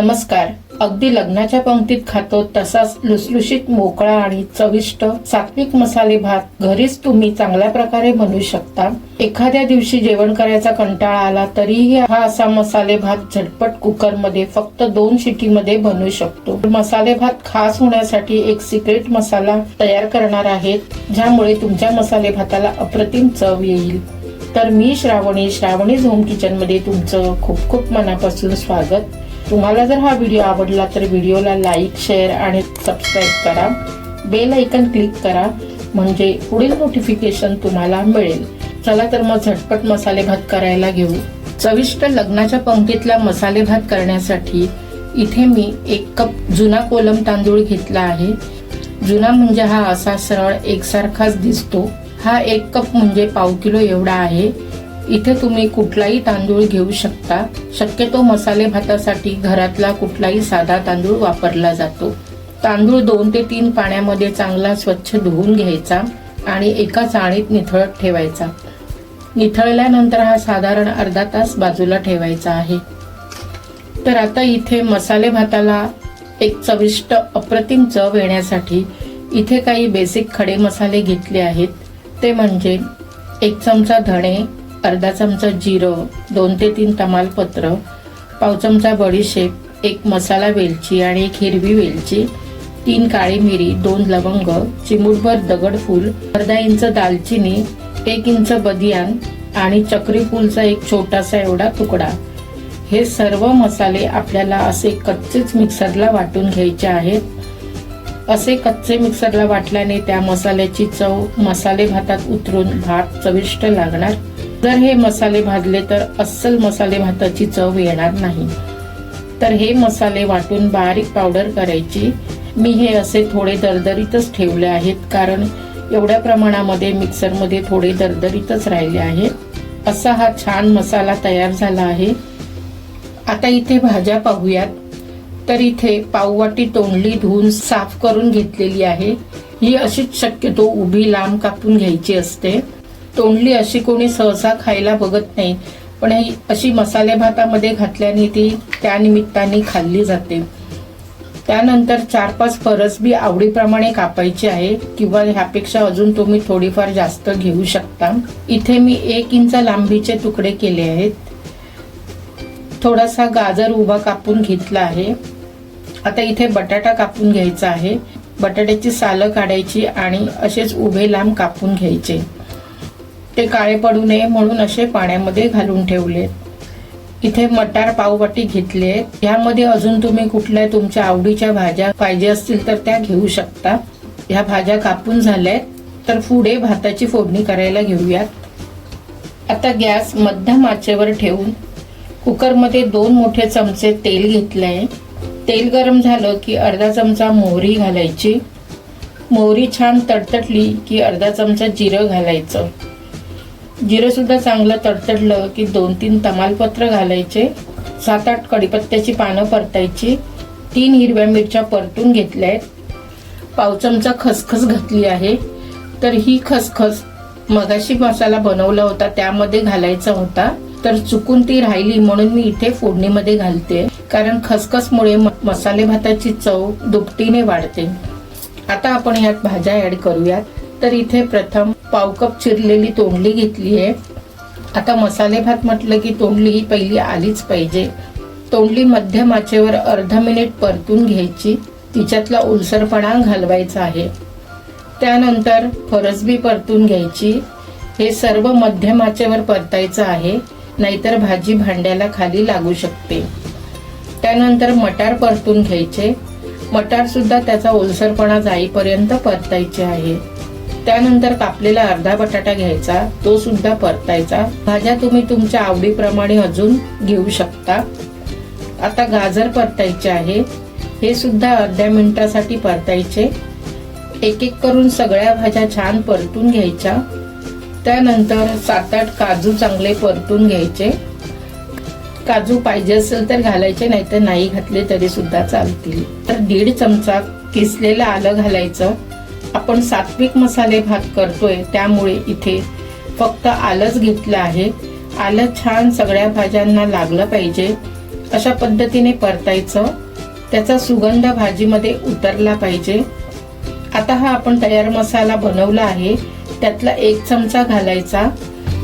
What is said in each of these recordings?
नमस्कार. अगदी लग्नाच्या पंक्तीत खातो तसाच लुसलुशीत मोकळा आणि चविष्ट सात्विक मसाले भात घरीच तुम्ही चांगल्या प्रकारे बनवू शकता. एखाद्या दिवशी जेवण करायचा कंटाळा आला तरीही हा असा मसाले भात झटपट कुकरमध्ये फक्त दोन शिटीमध्ये बनवू शकतो. मसाले भात खास होण्यासाठी एक सिक्रेट मसाला तयार करणार आहेत ज्यामुळे तुमच्या मसाले भाताला अप्रतिम चव येईल. तर मी श्रावणी श्रावणी होम किचनमध्ये तुमचं खूप खूप मनापासून स्वागत. तुम्हाला जर हा व्हिडिओ आवडला तर व्हिडिओला लाईक शेअर आणि सबस्क्राईब करा. बेल ऐकन क्लिक करा म्हणजे पुढील नोटिफिकेशन तुम्हाला मिळेल. चला तर मग झटपट मसाले भात करायला घेऊ. चविष्ट लग्नाच्या पंक्तीतला मसाले भात करण्यासाठी इथे मी एक कप जुना कोलम तांदूळ घेतला आहे. जुना म्हणजे हा असा सरळ एकसारखाच दिसतो. हा एक कप म्हणजे पाव किलो एवढा आहे. इथे तुम्ही कुठलाही तांदूळ घेऊ शकता. शक्यतो मसाले भातासाठी घरातला कुठलाही साधा तांदूळ वापरला जातो. तांदूळ दोन ते तीन पाण्यामध्ये चांगला स्वच्छ धुवून घ्यायचा आणि एका चाळीत निथळत ठेवायचा. निथळल्यानंतर हा साधारण अर्धा तास बाजूला ठेवायचा आहे. तर आता इथे मसाले भाताला एक चविष्ट अप्रतिम चव येण्यासाठी इथे काही बेसिक खडे मसाले घेतले आहेत. ते म्हणजे एक चमचा धणे अर्धा चमचा जिरं दोन ते तीन तमालपत्र पाव चमचा बडीशेप एक मसाला वेलची आणि एक हिरवी वेलची तीन काळी मिरी दोन लवंग चिमूटभर दगडफूल अर्धा इंच दालचिनी एक इंच बदियान आणि चक्रीफूलचा एक छोटासा एवढा तुकडा. हे सर्व मसाले आपल्याला असे कच्चेच मिक्सरला वाटून घ्यायचे आहेत. असे कच्चे मिक्सरला वाटल्याने त्या मसाल्याची चव मसाले भातात उतरून भात चविष्ट लागणार. जर हे मसाले भाजले तर अस्सल मसाले भाताची चव येणार नाही. तर हे मसाले वाटून बारीक पावडर करायची. मी हे असे थोडे दरदरीतच ठेवले आहेत कारण एवढ्या प्रमाणामध्ये मिक्सरमध्ये थोडे दरदरीतच राहिले आहेत. असा हा छान मसाला तयार झाला आहे. आता इथे भाज्या पाहूयात. तर इथे पाववाटी तोंडली धुवून साफ करून घेतलेली आहे. ही अशीच शक्यतो उभी लांब कापून घ्यायची असते. तोंडली अशी कोणी सहसा खायला बघत नाही. पण ही अशी मसाले भातामध्ये घातल्याने ती त्यानिमित्ताने खाल्ली जाते. त्यानंतर चार पाच फरसबी आवडीप्रमाणे कापायची आहे किंवा ह्यापेक्षा अजून तुम्ही थोडीफार जास्त घेऊ शकता. इथे मी एक इंच लांबीचे तुकडे केले आहेत. थोडासा गाजर उभा कापून घेतला आहे. आता इथे बटाटा कापून घ्यायचा आहे. बटाट्याची सालं काढायची आणि असेच उभे लांब कापून घ्यायचे. ते काळे पडू नये म्हणून असे पाण्यामध्ये घालून ठेवलेत इथे मटार पाववाटी घेतलेत ह्यामध्ये अजून तुम्ही कुठल्या तुमच्या आवडीच्या भाज्या पाहिजे असतील तर त्या घेऊ शकता. ह्या भाज्या कापून झाल्यात तर पुढे भाताची फोडणी करायला घेऊयात. आता गॅस मध्यम आचेवर ठेवून कुकरमध्ये दोन मोठे चमचे तेल घेतलंय. तेल गरम झालं की अर्धा चमचा मोहरी घालायची. मोहरी छान तडतडली की अर्धा चमचा जिरं घालायचं. जिरं सुद्धा चांगलं तडतडलं की दोन तीन तमालपत्र घालायचे सात आठ कडीपत्त्याची पानं परतायची तीन हिरव्या मिरच्या परतून घेतल्या आहेत पाव चमचा खसखस घातली आहे. तर ही खसखस मगाशी मसाला बनवला होता त्यामध्ये घालायचा होता. तर चुकून ती राहिली म्हणून मी इथे फोडणीमध्ये घालते. कारण खसखसमुळे मसाले भाताची चव दुपटीने वाढते. आता आपण यात भाज्या ऍड करूयात. तर इथे प्रथम पाव कप चिरलेली तोंडली घेतली आहे. आता मसाले भात म्हटलं की तोंडली ही पहिली आलीच पाहिजे. तोंडली मध्यम आचेवर अर्धा मिनिट परतून घ्यायची. तिच्यातला ओलसरपणा घालवायचा आहे. त्यानंतर फरसबी परतून घ्यायची. हे सर्व मध्यम आचेवर परतायचं आहे. नाहीतर भाजी भांड्याला खाली लागू शकते. त्यानंतर मटार परतून घ्यायचे. मटार सुद्धा त्याचा ओलसरपणा जाईपर्यंत परतायचे आहे. त्यानंतर कापलेला अर्धा बटाटा घ्यायचा तो सुद्धा परतायचा. भाज्या तुम्ही तुमच्या आवडीप्रमाणे अजून घेऊ शकता. आता गाजर परतायचे आहे. हे सुद्धा अर्ध्या मिनिटासाठी परतायचे. एक एक करून सगळ्या भाज्या छान परतून घ्यायच्या. त्यानंतर सात आठ काजू चांगले परतून घ्यायचे. काजू पाहिजे असेल तर घालायचे नाही तर नाही घातले तरी सुद्धा चालतील. तर दीड चमचा किसलेलं आलं घालायचं. आपण सात्विक मसाले भात करतोय त्यामुळे इथे फक्त आलंच घेतलं आहे. आलं छान सगळ्या भाज्यांना लागलं पाहिजे. अशा पद्धतीने परतायचं. त्याचा सुगंध भाजीमध्ये उतरला पाहिजे. आता हा आपण तयार मसाला बनवला आहे. त्यातला एक चमचा घालायचा.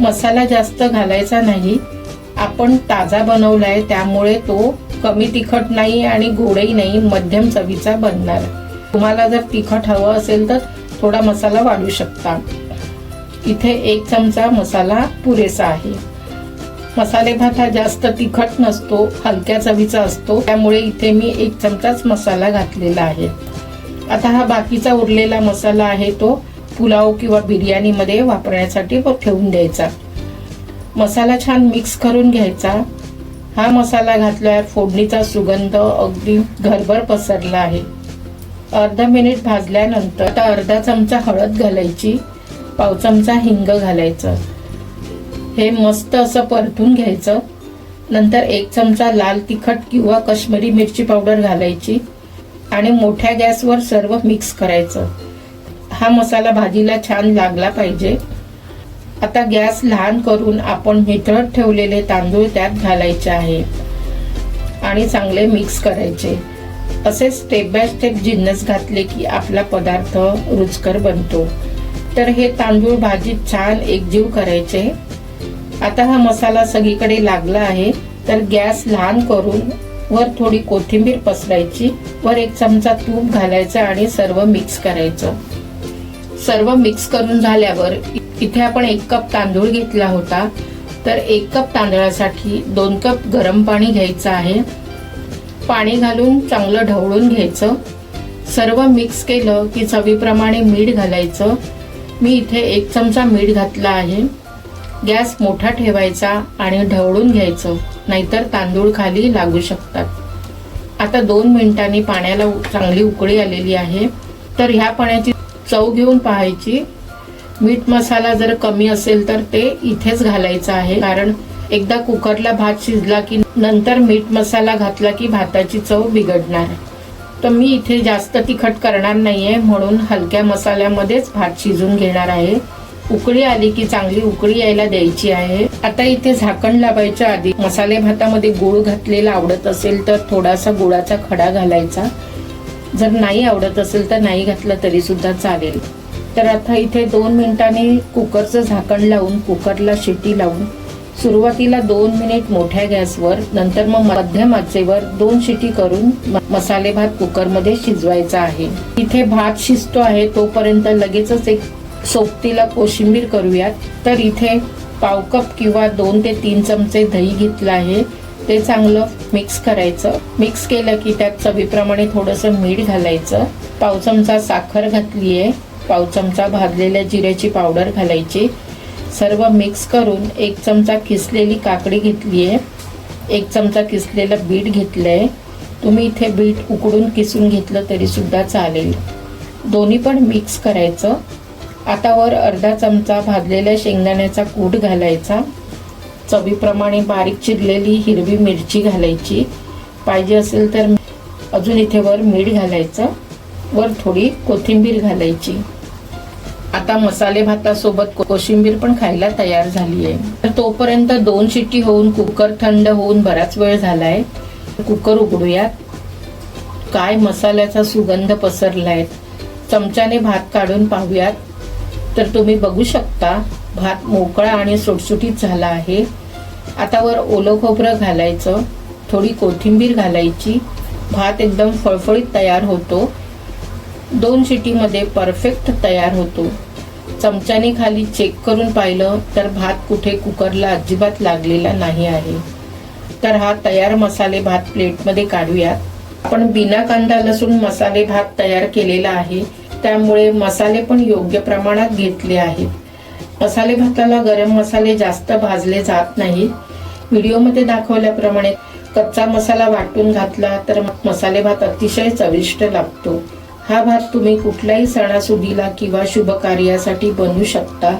मसाला जास्त घालायचा नाही. आपण ताजा बनवला आहे त्यामुळे तो कमी तिखट नाही आणि गोडही नाही मध्यम चवीचा बनणार. तुम्हाला जर तिखट हवं असेल तर थोडा मसाला वाढू शकता. इथे एक चमचा मसाला पुरेसा आहे. मसाले भात हा जास्त तिखट नसतो हलक्या चवीचा असतो. त्यामुळे इथे मी एक चमचाच मसाला घातलेला आहे. आता हा बाकीचा उरलेला मसाला आहे तो पुलाव किंवा बिर्याणीमध्ये वापरण्यासाठी ठेवून द्यायचा. मसाला छान मिक्स करून घ्यायचा. हा मसाला घातल्यावर फोडणीचा सुगंध अगदी घरभर पसरला आहे. अर्धा मिनिट भाजल्यानंतर आता अर्धा चमचा हळद घालायची पाव चमचा हिंग घालायचं. हे मस्त असं परतून घ्यायचं. नंतर एक चमचा लाल तिखट किंवा कश्मीरी मिरची पावडर घालायची आणि मोठ्या गॅसवर सर्व मिक्स करायचं. हा मसाला भाजीला छान लागला पाहिजे. आता गॅस लहान करून आपण मिठळत ठेवलेले तांदूळ त्यात घालायचे आहे आणि चांगले मिक्स करायचे. असे स्टेप बाय स्टेप जिन्नस घातले की आपला पदार्थ रुचकर बनतो. तर हे तांदूळ भाजीत छान एकजीव करायचे. आता हा मसाला सगळीकडे लागला आहे. तर गॅस लहान करून वर थोडी कोथिंबीर पसरायची. वर एक चमचा तूप घालायचं आणि सर्व मिक्स करायचं. सर्व मिक्स करून झाल्यावर इथे आपण एक कप तांदूळ घेतला होता. तर एक कप तांदळासाठी दोन कप गरम पाणी घ्यायचं आहे. पाणी घालून चांगलं ढवळून घ्यायचं. सर्व मिक्स केलं की चवीप्रमाणे मीठ घालायचं. मी इथे एक चमचा मीठ घातला आहे. गॅस मोठा ठेवायचा आणि ढवळून घ्यायचं. नाहीतर तांदूळ खाली लागू शकतात. आता दोन मिनिटांनी पाण्याला चांगली उकळी आलेली आहे. तर ह्या पाण्याची चव घेऊन पाहायची. मीठ मसाला जर कमी असेल तर ते इथेच घालायचं आहे. कारण एकदा कुकरला भात शिजला की नंतर मीठ मसाला घातला की भाताची चव बिघडणार. तर मी इथे जास्त तिखट करणार नाहीये म्हणून हलक्या मसाल्यामध्येच भात शिजून घेणार आहे. उकळी आली की चांगली उकळी यायला द्यायची आहे. आता इथे झाकण लावायच्या आधी मसाले भातामध्ये गुळ घातलेला आवडत असेल तर थोडासा गुळाचा खडा घालायचा. जर नाही आवडत असेल तर नाही घातलं तरी सुद्धा चालेल. तर आता इथे दोन मिनिटांनी कुकरचं झाकण लावून कुकरला शिटी लावून सुरुवातीला दोन मिनिट मोठ्या गॅसवर नंतर मग मध्यम आचेवर दोन शिटी करून म- मसाले भात कुकरमध्ये शिजवायचा आहे. इथे भात शिजतो आहे तोपर्यंत लगेचच एक सोबतीला कोशिंबीर करूयात. तर इथे पाव कप किंवा दोन ते तीन चमचे दही घेतलं आहे. ते चांगलं मिक्स करायचं. मिक्स केलं की त्यात चवीप्रमाणे थोडंसं मीठ घालायचं. पाव चमचा साखर घातली आहे पाव चमचा भाजलेल्या जिऱ्याची पावडर घालायची. सर्व मिक्स करून एक चमचा किसलेली काकडी घेतली आहे. एक चमचा किसलेलं बीट घेतलं आहे. तुम्ही इथे बीट उकडून किसून घेतलं तरीसुद्धा चालेल. दोन्ही पण मिक्स करायचं. आता वर अर्धा चमचा भाजलेल्या शेंगदाण्याचा कूट घालायचा. चवीप्रमाणे बारीक चिरलेली हिरवी मिरची घालायची. पाहिजे असेल तर अजून इथे वर मीठ घालायचं. वर थोडी कोथिंबीर घालायची. आता मसाले भातासोबत कोशिंबीर पण खायला तयार झाली आहे तर तोपर्यंत दोन शिट्टी होऊन कुकर थंड होऊन बराच वेळ झालाय. कुकर उघडूयात. काय मसाल्याचा सुगंध पसरलाय. चमच्याने भात काढून पाहूयात. तर तुम्ही बघू शकता भात मोकळा आणि सुटसुटीत झाला आहे. आता वर ओलं खोबरं घालायचं. थोडी कोथिंबीर घालायची. भात एकदम फळफळीत तयार होतो. दोन शिटीमध्ये परफेक्ट तयार होतो. चमच्याने खाली चेक करून पाहिलं तर भात कुठे कुकरला अजिबात लागलेला नाही आहे. तर हा तयार मसाले भात प्लेटमध्ये काढूयात. पण बिना कांदा लसूण मसाले भात तयार केलेला आहे त्यामुळे मसाले पण योग्य प्रमाणात घेतले आहेत. मसाले भाताला गरम मसाले जास्त भाजले जात नाहीत. व्हिडिओमध्ये दाखवल्याप्रमाणे कच्चा मसाला वाटून घातला तर मसाले भात अतिशय चविष्ट लागतो. हा भात तुम्ही कुठल्याही सणासुदीला किंवा शुभ कार्यासाठी बनवू शकता.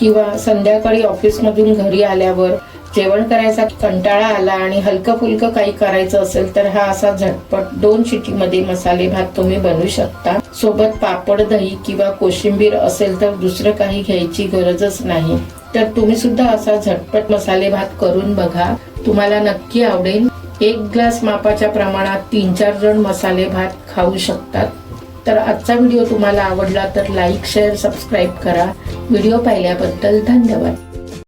किंवा संध्याकाळी ऑफिसमधून घरी आल्यावर जेवण करायचा कंटाळा आला आणि हलकं फुलकं काही करायचं असेल तर हा असा झटपट दोन शिटीमध्ये मसाले भात तुम्ही बनवू शकता. सोबत पापड दही किंवा कोशिंबीर असेल तर दुसरं काही घ्यायची गरजच नाही. तर तुम्ही सुद्धा असा झटपट मसाले भात करून बघा. तुम्हाला नक्की आवडेल. एक ग्लास मापाच्या प्रमाणात तीन चार जण मसाले भात खाऊ शकतात. तर आजचा व्हिडिओ तुम्हाला आवडला तर लाईक शेअर सबस्क्राईब करा. व्हिडिओ पाहिल्याबद्दल धन्यवाद.